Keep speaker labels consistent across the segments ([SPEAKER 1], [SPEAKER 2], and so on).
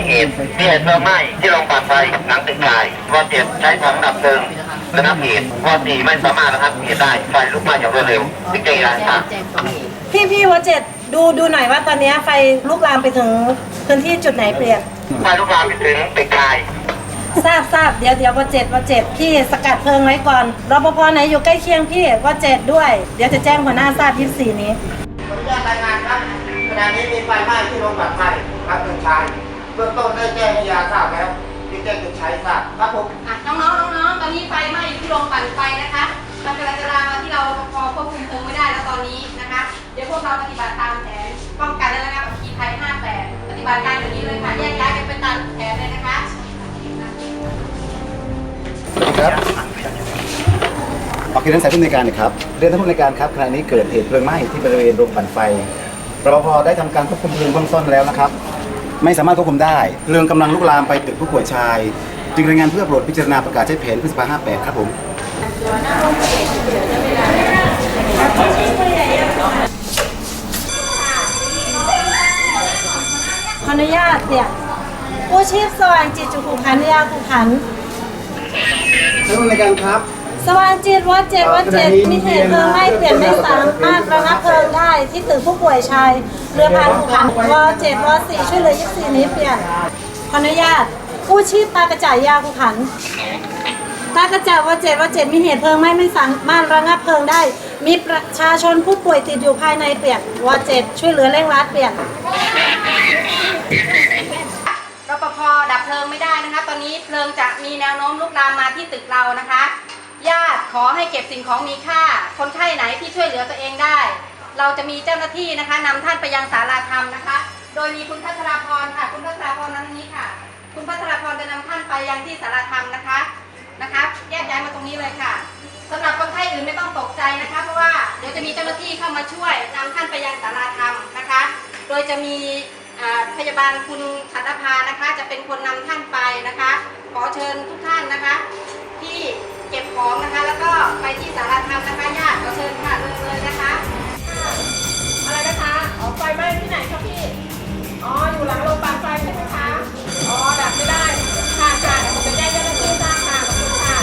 [SPEAKER 1] งเหตุมีเหตุเพลิงไหม้ที่โรงพยาบาลไฟหลังตึกกายวอเจ็ดใช้ของดับเพลิงระงับเหตุวอสี่ไม่สามารถระงับเหตุได้ไฟลุกไหม้อย่างรวดเร็วจึงแจ้งการทราบ
[SPEAKER 2] พี่พี่วเจ็ดดูดูหน่อยว่าตอนนี้ไฟลุกลามไปถึงพื้นที่จุดไหนเปลี่ยน
[SPEAKER 1] ไฟลุกลามไปถึงตึกกาย
[SPEAKER 2] ทราบทราบเดี๋ยวเดี๋ยววเจ็ดวเจ็ดพี่สกัดเพลิงไว้ก่อนรปภไหนอยู่ใกล้เคียงพี่วเจ็ดด้วย เดี๋ยวจะแจ้งหัวหน้าทราบยี่สี่นี้
[SPEAKER 3] ขออนุญาตรายงานครับข ณะนี้มีไฟไหม้ที่โรงพยาบาลไฟครับหนึ่งชายเบื้องต้นได้แจ้งให้ยาทราบแล้วที่แจ้งจุดใช้ทราบครับผม
[SPEAKER 4] อะน้องๆน้องๆตอนนี้ไฟไหม้อยู่ที่โรงปั่นไฟนะคะมันกำลังจะลามมาที่เราพอควบคุมเพลิงไม่ได้แล้วตอนนี้นะคะ เดี๋ยวพวกเราปฏิบัติตามแผนป้องกันและระงับอัคคีภัย58 ปฏิบัติการอย่างนี้เลยค่ะแยกย้ายกันไปตามแผนเลยนะคะ
[SPEAKER 5] ครับออกเรียนสายผู้ในวยการนะครับเรียนท่านผู้ในวยการครับขณะนี้เกิดเหตุเพลิงไหม้ที่บริเวณโรงปั่นไฟ รปภได้ทำการควบคุมเพลิงเบื้องต้นแล้วนะครับ ไม่สามารถควบคุมได้เพลิงกำลังลุกลามไปตึกผู้ป่วยชาย จึงรายงานเพื่อโปรดพิจารณาประกาศใช้แผนพฤษภา58 ครับผม
[SPEAKER 2] ขออนุญาตเนี่ยกู้ชีพสว่างจิตจุขุขันยาขุขัน
[SPEAKER 5] ท่านผู้ในวยการครับ
[SPEAKER 2] สว่างจิตวัดเจ็ดวัดเจ็ดมีเหตุเพลิงไหม้เปลี่ยนไม่สามารถระงับเพลิงได้ที่ตึกผู้ป่วยชายเรือพานขุขันวเจ็ดวสี่ช่วยเหลือยี่สี่นี้เปลี่ยนขออนุญาตกู้ชีพตากระจ่ายยาขุขันตากระจ่ายวเจ็ดวเจ็ดมีเหตุเพลิงไหม้ไม่สามารถระงับเพลิงได้ มีประชาชนผู้ป่วยติดอยู่ภายในเปลี่ยนวเจ็ดช่วยเหลือเร่งรัดเปลี่ยน
[SPEAKER 4] รปภดับเพลิงไม่ได้นะคะ ตอนนี้เพลิงจะมีแนวโน้มลุกลามมาที่ตึกเรานะคะ ญาติขอให้เก็บสิ่งของมีค่า คนไข้ไหนที่ช่วยเหลือตัวเองได้ เราจะมีเจ้าหน้าที่นะคะนำท่านไปยังศาลาธรรมนะคะ โดยมีคุณพัทราพรค่ะ คุณพัทราพรนั้นนี้ค่ะ คุณพัทราพรจะนำท่านไปยังที่ศาลาธรรมนะคะนะคะแยกย้ายมาตรงนี้เลยค่ะสำหรับคนไข้อื่นไม่ต้องตกใจนะคะ เพราะว่าเดี๋ยวจะมีเจ้าหน้าที่เข้ามาช่วยนำท่านไปยังศาลาธรรมนะคะ โดยจะมีอ่าพยาบาลคุณขัตภานะคะ จะเป็นคนนำท่านไปนะคะ ขอเชิญทุกท่านนะคะ เก็บของนะคะ แล้วก็ไปที่ศาลาธรรมนะคะญาติขอเชิญค่ะเลยเลยนะคะ อะไรนะคะ อ๋อ ไฟไหม้ที่ไหนครับพี่ อ๋อ อยู่หลังโรงพยาบาลไฟใช่ไหมคะ อ๋อ ดับไม่ได้ ค่ะค่ะเดี๋ยวผมจะแจ้งเจ้าหน้าที่ทราบค่ะขอบคุณค่ะ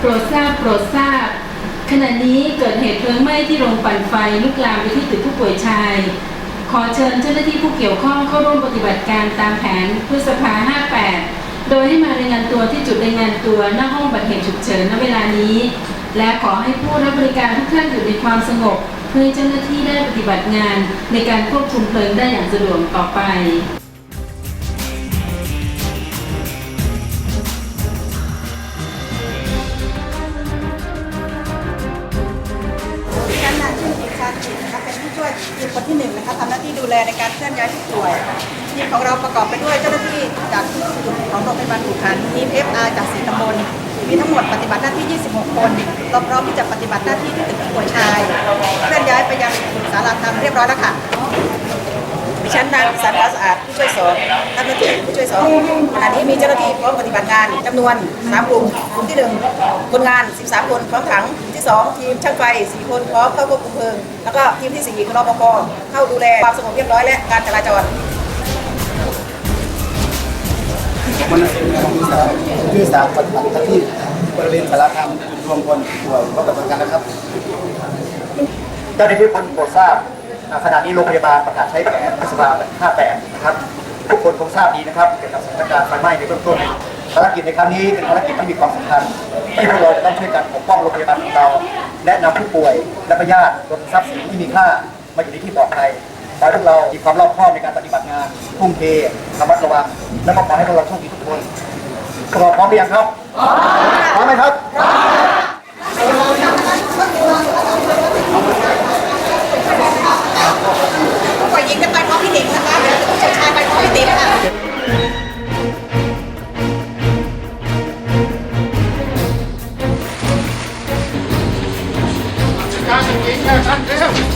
[SPEAKER 6] โปรดทราบโปรดทราบ ขณะนี้เกิดเหตุเพลิงไหม้ที่โรงปั่นไฟลุกลามไปที่ตึกผู้ป่วยชาย ขอเชิญเจ้าหน้าที่ผู้เกี่ยวข้องเข้าร่วมปฏิบัติการตามแผนพฤษภา 58 โดยให้มารายงานตัวที่จุดรายงานตัวหน้าห้องบัตรเหตุฉุกเฉินณเวลานี้ และขอให้ผู้รับบริการทุกท่านอยู่ในความสงบ เพื่อเจ้าหน้าที่ได้ปฏิบัติงานในการควบคุมเพลิงได้อย่างสะดวกต่อไป
[SPEAKER 7] ในการเคลื่อนย้ายผู้ป่วยทีมของเราประกอบไปด้วยเจ้าหน้าที่จากจุดของโรงพยาบาลถูกขันทีม FR จากสีตำบลมีทั้งหมดปฏิบัติหน้าที่ 26 คนเราพร้อมที่จะปฏิบัติหน้าที่ที่ตึกผู้ป่วยชาย เคลื่อนย้ายไปยังศาลาธรรมเรียบร้อยแล้วค่ะ ดิฉันนางสันทาสะอาดผู้ช่วยสองทำหน้าที่ผู้ช่วยสองขณะนี้มีเจ้าหน้าที่พร้อมปฏิบัติงานจำนวน3กลุ่มกลุ่มที่ 1 คนงาน 13 คนพร้อมถังที่ 2 ทีมช่างไฟ 4 คนพร้อมเข้าควบคุมเพลิง แล้วก็ทีมที่ 4 คือรปภเข้าดูแลความสงบเรียบร้อยและการจราจร
[SPEAKER 5] มันของที่สามชื่อสามปฏิบัติหน้าที่บริเวณสารธรรมจุดรวมคนป่วยก็ปฏิบัติการนะครับ
[SPEAKER 1] เจ้าหน้าที่คนโปรดทราบอ่า ขณะนี้โรงพยาบาลประกาศใช้แผนพฤษภา58 นะครับ ทุกคนคงทราบดีนะครับเกี่ยวกับสถานการณ์ไฟไหม้ในเบื้องต้นภารกิจในครั้งนี้เป็นภารกิจที่มีความสำคัญที่พวกเราจะต้องช่วยกันปกป้องโรงพยาบาลของเรา และนำผู้ป่วยและพยาธิรวมทรัพย์สินที่มีค่ามาอยู่ในที่ปลอดภัยขอให้พวกเรามีความรอบคอบในการปฏิบัติงานทุ่มเทระมัดระวัง และก็ขอให้พวกเราโชคดีทุกคนพวกเราพร้อมหรือยังครับ พร้อมไหมครับ
[SPEAKER 7] ผู้ ป่วยหญิงจะไปพร้อมพี่หนิงนะคะเดี๋ยวผู้ชายไปพร้อมพี่ติ๋มค่ะ
[SPEAKER 3] การจริงๆแค่นั้นเร็ว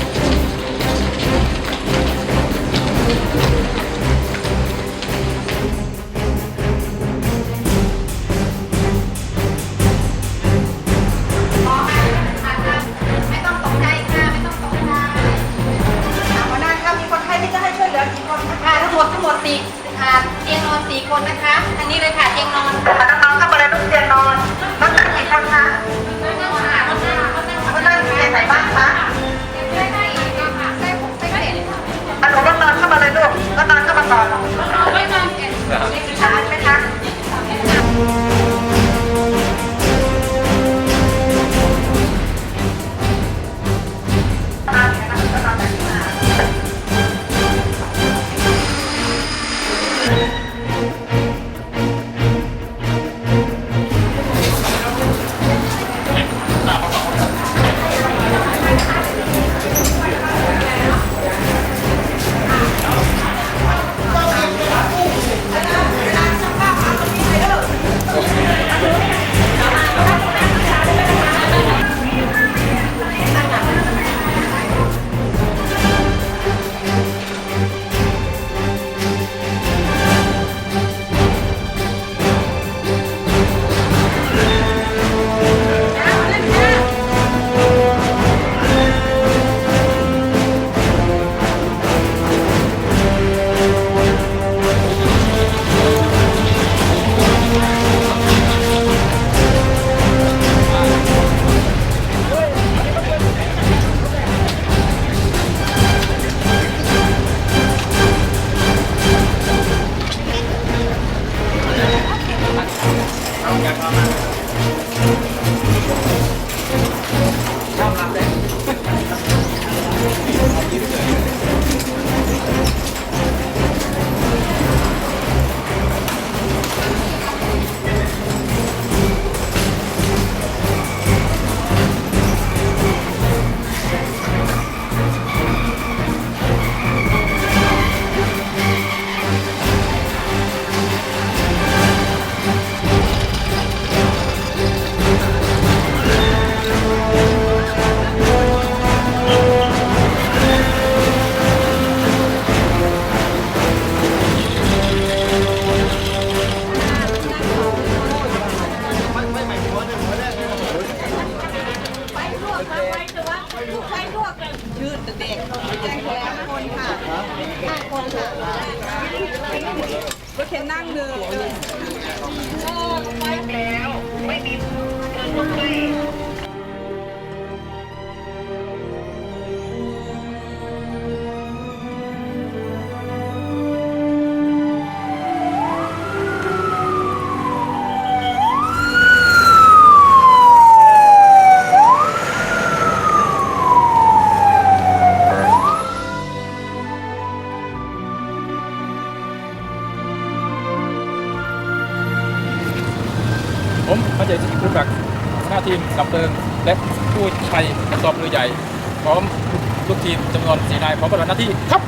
[SPEAKER 8] จำนวนสี่นายพร้อมปฏิบัติหน้าที่ครับ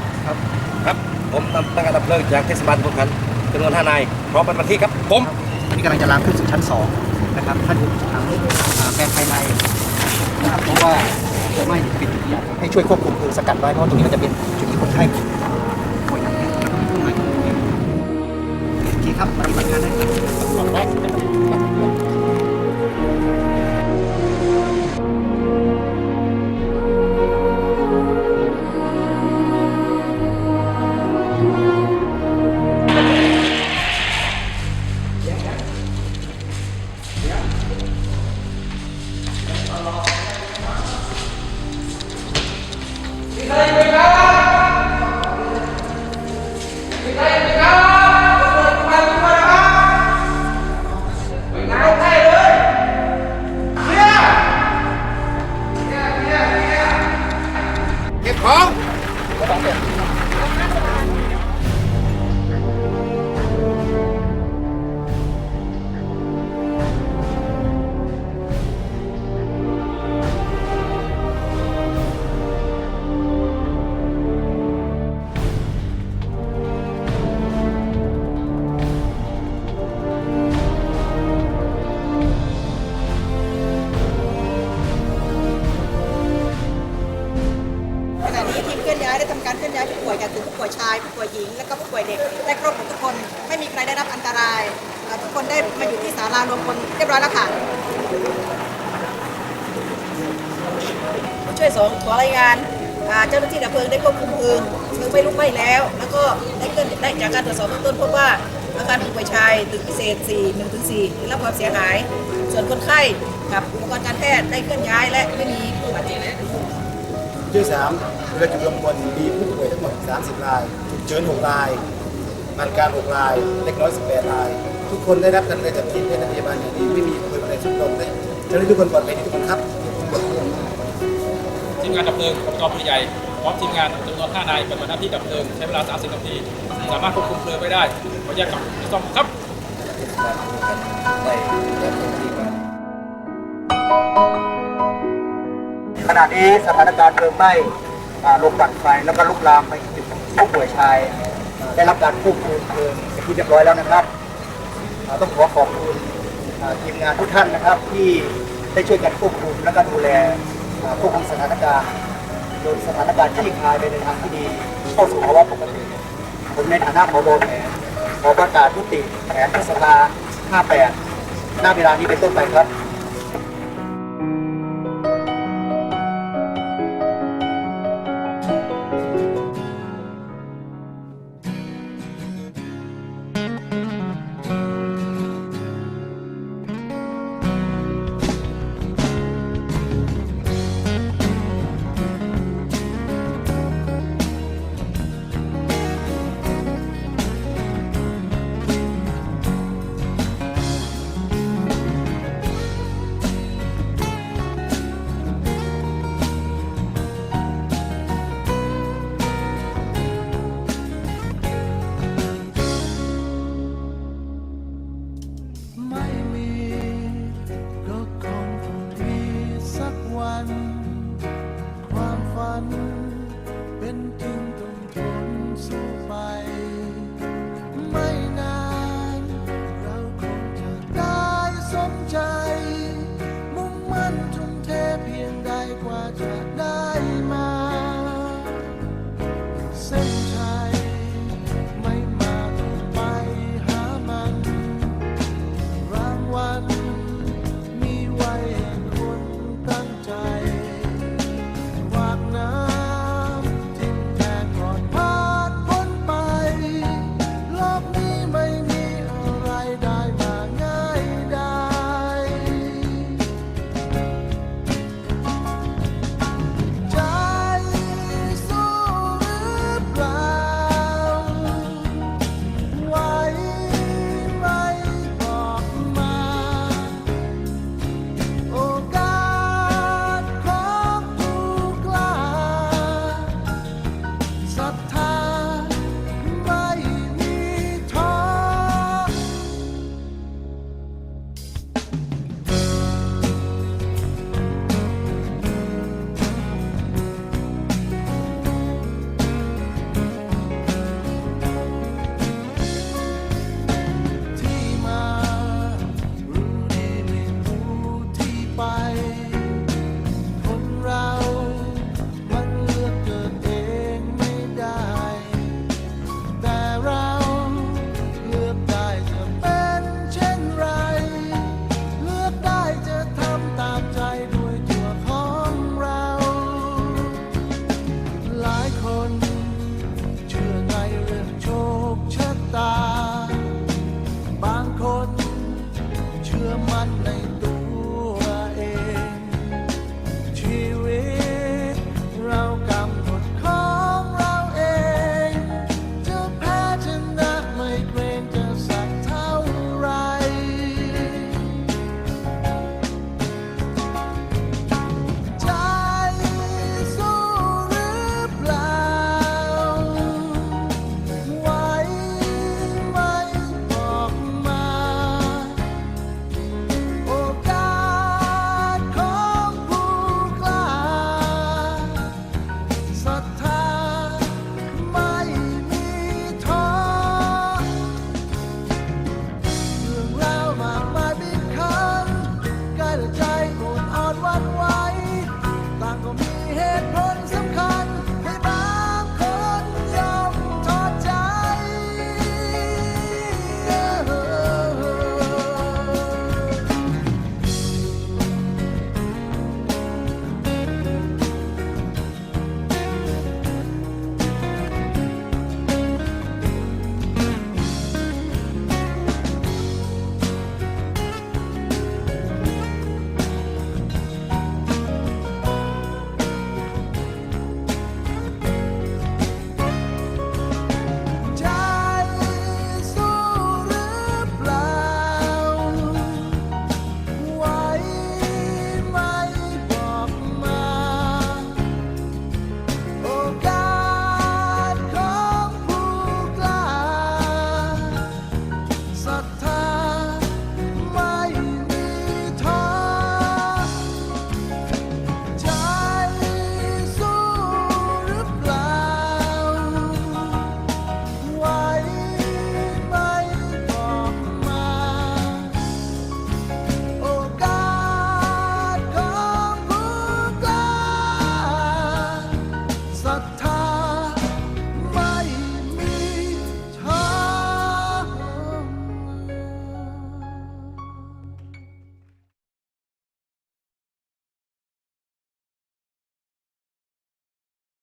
[SPEAKER 9] ครับ ผมตั้งการดับเพลิงจากเทศบาลตำบลขันจำนวน5นายพร้อมปฏิบัติหน้าที่ครับ ผม
[SPEAKER 10] นี่กำลังจะลามขึ้นสู่ชั้นสองนะครับท่านอยู่ทางอ่าแปลงภายในนะครับเพราะว่าจะไหม่ปิดให้ช่วยควบคุมเพลิงสกัดไว้เพราะว่าตรงนี้มันจะเป็นจุดที่คนไข้ป่วยหนักเนี่ยโอเคครับปฏิบัติการได้ครับ
[SPEAKER 7] ช่วยสองขอรายงานเจ้าหน้าที่ดับเพลิงได้ควบคุมเพลิงเพลิงไม่ลุกไหม้แล้ว แล้วก็ได้เคลื่อนได้จากการตรวจสอบเบื้องต้นพบว่าอาคารผู้ป่วยชายตึกพิเศษ 4 1ถึง4ได้รับความเสียหาย ส่วนคนไข้กับอุปกรณ์การแพทย์ได้เคลื่อนย้ายและไม่มีผู้บาดเจ็บ
[SPEAKER 5] ที่สามเรือจุดรวมพลมีผู้ป่วยทั้งหมด 30 รายฉุกเฉิน6รายปานกาง6ราย เล็กน้อย 18 ราย ทุกคนได้รับการดูแลจากทีมแพทย์พยาบาลอย่างดีไม่มีคนอะไรสุดลงได้เจ้าหน้าที่ทุกคนปลอดภัยดีทุกคนครับ
[SPEAKER 8] ทีมงานดับเพลิงอบตพลีใหญ่พร้อมทีมงานจำนวน5นายปฏิบัติหน้าที่ดับเพลิงใช้เวลา 30 นาที สามารถควบคุมเพลิงไว้ได้ ขออนุญาตกลับที่ซ่อมครับ
[SPEAKER 1] ขณะนี้สถานการณ์เพลิงไหม้อ่าลงปั่นไฟแล้วก็ลุกลามไปถึงผู้ป่วยชาย ได้รับการควบคุมเพลิงเป็นที่เรียบร้อยแล้วนะครับ ต้องขอขอบคุณทีมงานทุกท่านนะครับที่ได้ช่วยกันควบคุมและก็ดูแล ควบคุมสถานการณ์จนสถานการณ์คลี่คลายไปในทางที่ดีเข้าสู่ภาวะปกติ ผมในฐานะผบแผนขอประกาศยุติแผนพฤษภา58 หน้าเวลานี้เป็นต้นไปครับ